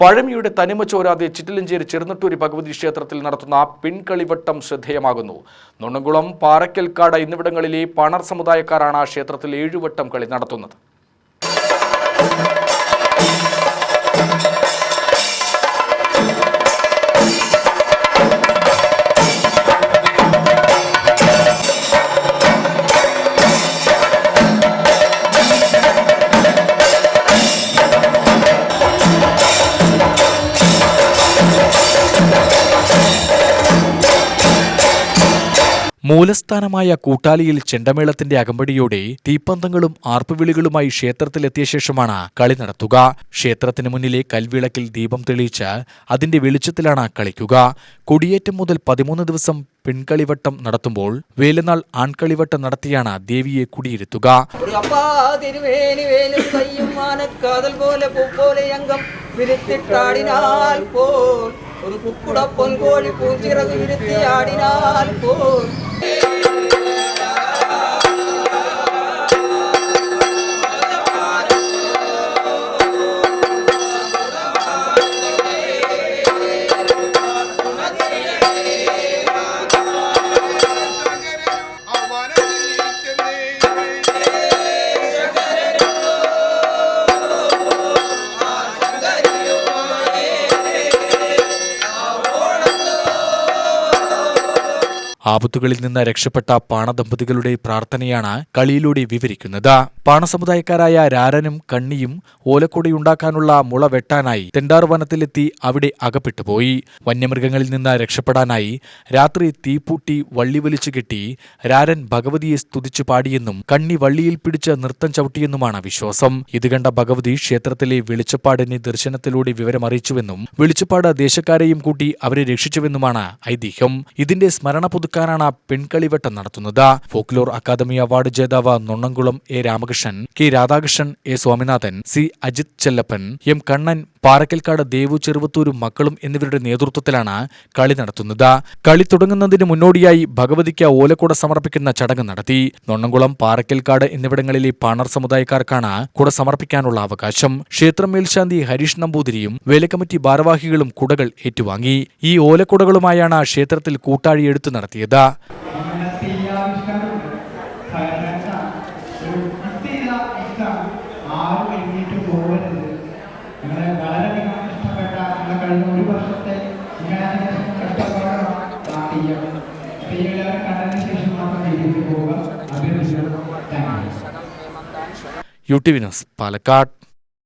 പഴമയുടെ തനിമ ചോരാതെ ചിറ്റിലഞ്ചേരി ചെറുനട്ടൂരി ഭഗവതി ക്ഷേത്രത്തിൽ നടത്തുന്ന പിൻകളിവട്ടം ശ്രദ്ധേയമാകുന്നു. നുണങ്കുളം പാറയ്ക്കൽക്കാട് എന്നിവിടങ്ങളിലെ പണർ സമുദായക്കാരാണ് ക്ഷേത്രത്തിൽ ഏഴുവട്ടം കളി നടത്തുന്നത്. മൂലസ്ഥാനമായ കൂട്ടാലിയിൽ ചെണ്ടമേളത്തിന്റെ അകമ്പടിയോടെ തീപ്പന്തങ്ങളും ആർപ്പുവിളികളുമായി ക്ഷേത്രത്തിലെത്തിയ ശേഷമാണ് കളി നടത്തുക. ക്ഷേത്രത്തിന് മുന്നിലെ കൽവിളക്കിൽ ദീപം തെളിയിച്ച് അതിന്റെ വെളിച്ചത്തിലാണ് കളിക്കുക. കൊടിയേറ്റം മുതൽ പതിമൂന്ന് ദിവസം പെൺകളിവട്ടം നടത്തുമ്പോൾ വേലനാൾ ആൺകളിവട്ടം നടത്തിയാണ് ദേവിയെ കുടിയിരുത്തുക. ഒരു കുക്കുട പൊൻകോഴി പൂഞ്ചിറകു ഇരുത്തി ആടിനാൽ പോൽ. ആപത്തുകളിൽ നിന്ന് രക്ഷപ്പെട്ട പാണദമ്പതികളുടെ പ്രാർത്ഥനയാണ് കളിയിലൂടെ വിവരിക്കുന്നത്. പാണസമുദായക്കാരായ രാരനും കണ്ണിയും ഓലക്കൊടിയുണ്ടാക്കാനുള്ള മുള വെട്ടാനായി തെണ്ടാർ വനത്തിലെത്തി അവിടെ അകപ്പെട്ടുപോയി. വന്യമൃഗങ്ങളിൽ നിന്ന് രക്ഷപ്പെടാനായി രാത്രി തീപ്പൂട്ടി വള്ളി വലിച്ചു കെട്ടി രാരൻ ഭഗവതിയെ സ്തുതിച്ചു പാടിയെന്നും കണ്ണി വള്ളിയിൽ പിടിച്ച് നൃത്തം ചവിട്ടിയെന്നുമാണ് വിശ്വാസം. ഇത് കണ്ട ഭഗവതി ക്ഷേത്രത്തിലെ വെളിച്ചപ്പാടിനെ ദർശനത്തിലൂടെ വിവരമറിയിച്ചുവെന്നും വെളിച്ചപ്പാട് ദേശക്കാരെയും കൂട്ടി അവരെ രക്ഷിച്ചുവെന്നുമാണ് ഐതിഹ്യം. ഇതിന്റെ സ്മരണ പുതുക്കാനാണ് പെൺകളിവട്ടം നടത്തുന്നത്. ഫോക്ലോർ അക്കാദമി അവാർഡ് ജേതാവ് Nonnamkulam A Ramakrishnan K Radhakrishnan A Swaminathan C Ajith Chellappan M Kannan Parakkalkad Devu ചെറുവത്തൂരും മക്കളും എന്നിവരുടെ നേതൃത്വത്തിലാണ് കളി നടത്തുന്നത്. കളി തുടങ്ങുന്നതിന് മുന്നോടിയായി ഭഗവതിക്ക് ഓലക്കുട സമർപ്പിക്കുന്ന ചടങ്ങ് നടത്തി. നൊണ്ണംകുളം പാറക്കൽക്കാട് എന്നിവിടങ്ങളിലെ പാണർ സമുദായക്കാർക്കാണ് കുട സമർപ്പിക്കാനുള്ള അവകാശം. ക്ഷേത്രം മേൽശാന്തി ഹരീഷ് നമ്പൂതിരിയും വേലക്കമ്മറ്റി ഭാരവാഹികളും കുടകൾ ഏറ്റുവാങ്ങി. ഈ ഓലക്കുടകളുമായാണ് ക്ഷേത്രത്തിൽ കൂട്ടാഴി എടുത്തു നടത്തിയത്. കഴിഞ്ഞ ഒരു വർഷത്തെ ഇങ്ങനെ കഷ്ടപ്പാട് നാട്ടിയം എല്ലാവരും കണ്ടതിന് ശേഷം മാത്രം എഴുന്നേറ്റ് പോവുക. അഭിനന്ദിക്കണം U. U T Vinos Palakkad.